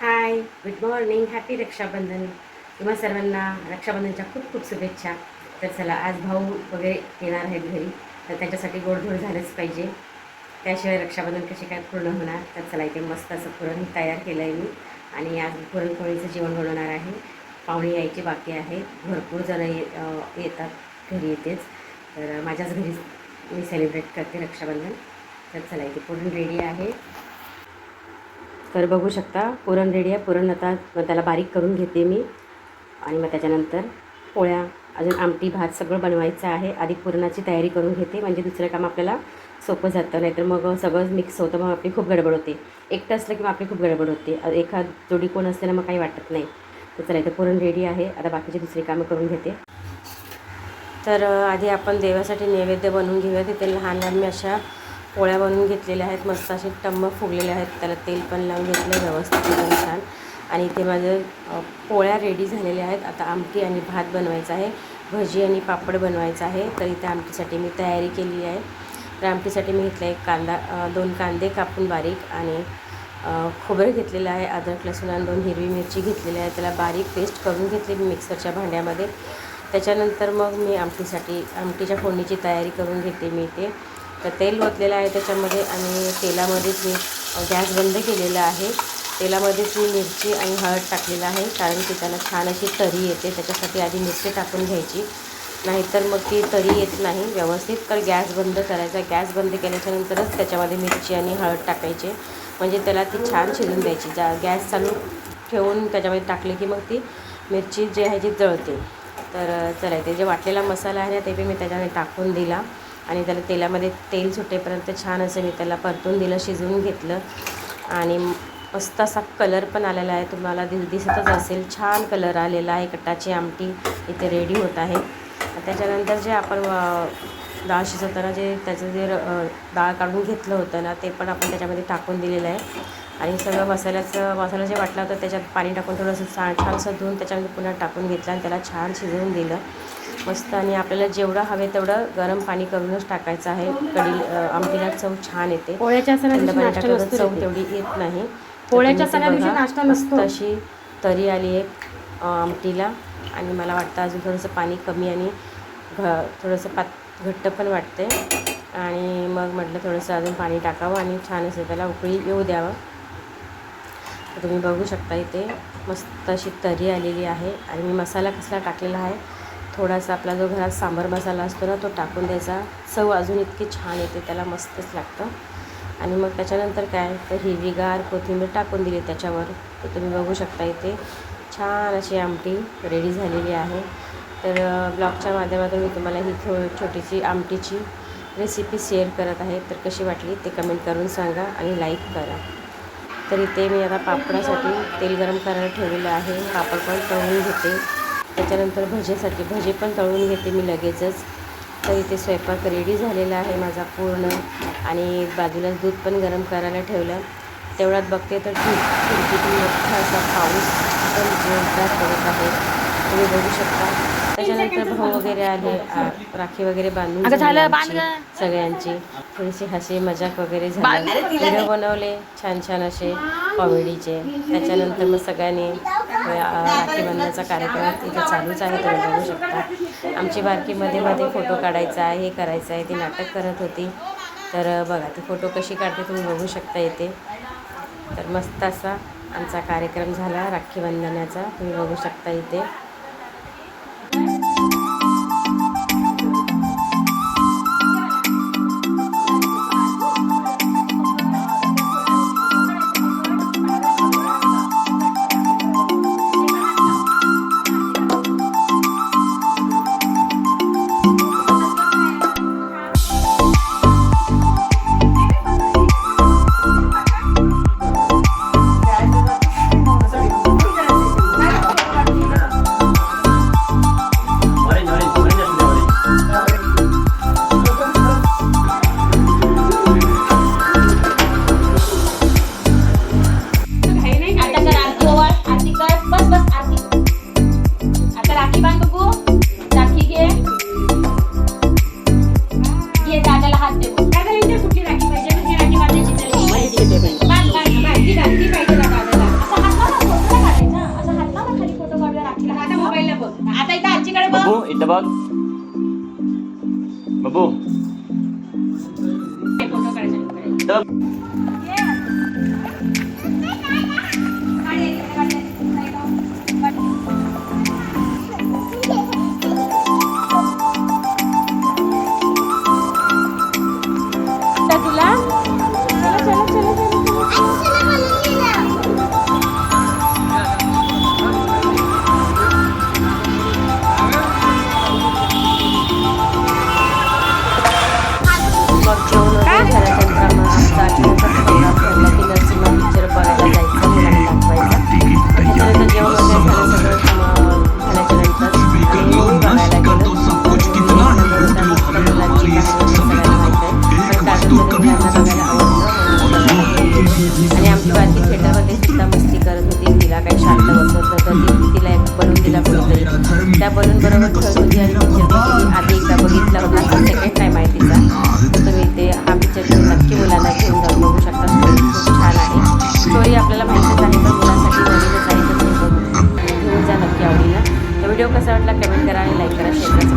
Hi good morning happy Rakshabandhan तुम्हा सर्वांना रक्षाबंधनच्या खूप खूप शुभेच्छा. तर चला आज भाऊ वगैरे येणार आहेत घरी. तर त्याच्यासाठी गोडधोड झालंच पाहिजे. त्याशिवाय रक्षाबंधन कसे काय पूर्ण होणार? तर चला इथे मस्त असं पुरण तयार केलं आहे मी. आणि आज पुरणपोळीचं जेवण बनवणार आहे. पाहुणे यायचे बाकी आहे भरपूर जणं ये येतात घरी येतेच. तर माझ्याच घरी मी सेलिब्रेट करते रक्षाबंधन. तर चला इथे पुरण रेडी आहे. तर बघू शकता पुरण रेडी आहे. पुरण आता मग त्याला बारीक करून घेते मी. आणि मग त्याच्यानंतर पोळ्या अजून आमटी भात सगळं बनवायचं आहे. आधी पुरणाची तयारी करून घेते म्हणजे दुसरं काम आपल्याला सोपं जातं. नाहीतर मग सगळं मिक्स होतं मग आपली खूप गडबड होते. एकटं असलं की मग आपली खूप गडबड होते. एखाद जोडी कोण असले ना मग काही वाटत नाही. तर चला इथं पुरण रेडी आहे. आता बाकीची दुसरी कामं करून घेते. तर आधी आपण देवासाठी नैवेद्य बनवून घेऊया. तिथे लहान लहान मी अशा पोळ्या बनवून घेतलेल्या आहेत. मस्त असे टम्म फुगलेले आहेत. त्याला तेल पण लावून घेतलं व्यवस्थित एकदम छान. आणि इथे माझं पोळ्या रेडी झालेल्या आहेत. आता आमटी आणि भात बनवायचा आहे. भजी आणि पापड बनवायचा आहे. तर इथे आमटीसाठी मी तयारी केली आहे. तर आमटीसाठी मी घेतलं एक कांदा दोन कांदे कापून बारीक आणि खोबरं घेतलेलं आहे. अद्रक लसूण आणि दोन हिरवी मिरची घेतलेली आहे. त्याला बारीक पेस्ट करून घेतली मी मिक्सरच्या भांड्यामध्ये. त्याच्यानंतर मग मी आमटीसाठी आमटीच्या फोडणीची तयारी करून घेते मी ते तर तेल ओतलेलं आहे त्याच्यामध्ये आणि तेलामध्येच मी गॅस बंद केलेला आहे. तेलामध्येच मी मिरची आणि हळद टाकलेलं आहे कारण की त्याला छान अशी तरी येते. त्याच्यासाठी आधी मिरची टाकून घ्यायची. नाहीतर मग ती तरी येत नाही. व्यवस्थित तर गॅस बंद करायचा. गॅस बंद केल्याच्यानंतरच त्याच्यामध्ये मिरची आणि हळद टाकायचे. म्हणजे त्याला ती छान शिजून द्यायची. जा गॅस चालू ठेवून त्याच्यामध्ये टाकले की मग ती मिरची जी आहे ती जळते. तर चला ते जे वाटलेला मसाला आहे ना ते बी मी त्याच्यामध्ये टाकून दिला. आणि त्याला तेलामध्ये तेल सुटेपर्यंत छान असं मी त्याला परतून दिलं शिजवून घेतलं. आणि मस्त असा कलर पण आलेला आहे. तुम्हाला दि दिसतच असेल. छान कलर आलेला आहे. कटाची आमटी इथे रेडी होत आहे. त्याच्यानंतर जे आपण डाळ शिजवताना जे त्याचं जे डाळ काढून घेतलं होतं ना ते पण आपण त्याच्यामध्ये टाकून दिलेलं आहे. आणि सगळं मसाल्याचं मसाला जे वाटला होता त्याच्यात पाणी टाकून थोडंसं छान छानसं धुवून त्याच्यामध्ये पुन्हा टाकून घेतलं आणि त्याला छान शिजवून दिलं. मस्त आणि आपल्याला जेवढं हवे तेवढं गरम पाणी करूनच टाकायचं आहे. अ, आमटीला चव छान येते. पोळ्याच्या चव. तेवढी येत नाही. पोळ्याच्या. नाश्ता मस्त नसतो. अशी तरी आली आहे अ, आमटीला. आणि मला वाटतं अजून थोडंसं पाणी कमी आणि घ थोडंसं पात घट्ट पण वाटते आणि मग म्हटलं थोडंसं अजून पाणी टाकावं आणि छान असं त्याला उकळी येऊ द्यावं. तुम्ही बघू शकता इथे मस्त अशी तरी आलेली आहे. आणि मी मसाला कसला टाकलेला आहे थोडासा आपला जो घरात सांबार मसाला असतो ना तो टाकून द्यायचा. चव अजून इतकी छान येते त्याला मस्तच लागतं. आणि मग त्याच्यानंतर काय तर हिरवीगार कोथिंबीर टाकून दिली त्याच्यावर. तर तुम्ही बघू शकता इथे छान अशी आमटी रेडी झालेली आहे. तर ब्लॉगच्या माध्यमातून मी तुम्हाला ही थो छोटीशी आमटीची रेसिपी शेअर करत आहे. तर कशी वाटली ते कमेंट करून सांगा आणि लाईक करा. तर इथे मी आता पापडासाठी तेल गरम करायला ठेवलेलं आहे. पापड पण तळून घेते. त्याच्यानंतर भजेसाठी भजे पण तळून घेते मी लगेचच. तर इथे स्वयंपाक रेडी झालेला आहे माझा पूर्ण. आणि बाजूला दूध पण गरम करायला ठेवलं. तेवढ्यात बघते तर ठीक खिडकीतून मोठा असा पाऊस पण जोरदार पडत आहे. तुम्ही बघू शकता. त्याच्यानंतर भाऊ वगैरे आले राखी वगैरे बांधून. सगळ्यांची. थोडीशी हसी मजाक वगैरे झाली. व्हिडिओ बनवले छान छान असे कॉमेडीचे. त्याच्यानंतर मग सगळ्यांनी राखी बांधण्याचा कार्यक्रम इथे चालूच आहे तुम्ही बघू शकता. आमची बारकी मध्ये मध्ये फोटो काढायचा आहे हे करायचं आहे ती नाटक करत होती. तर बघा ती फोटो कशी काढते तुम्ही बघू शकता इथे. तर मस्त असा आमचा कार्यक्रम झाला राखी बांधण्याचा. तुम्ही बघू शकता इथे. Babu. Dá. कसा वाटला कमेंट करा आणि लाईक करा शेअर करा.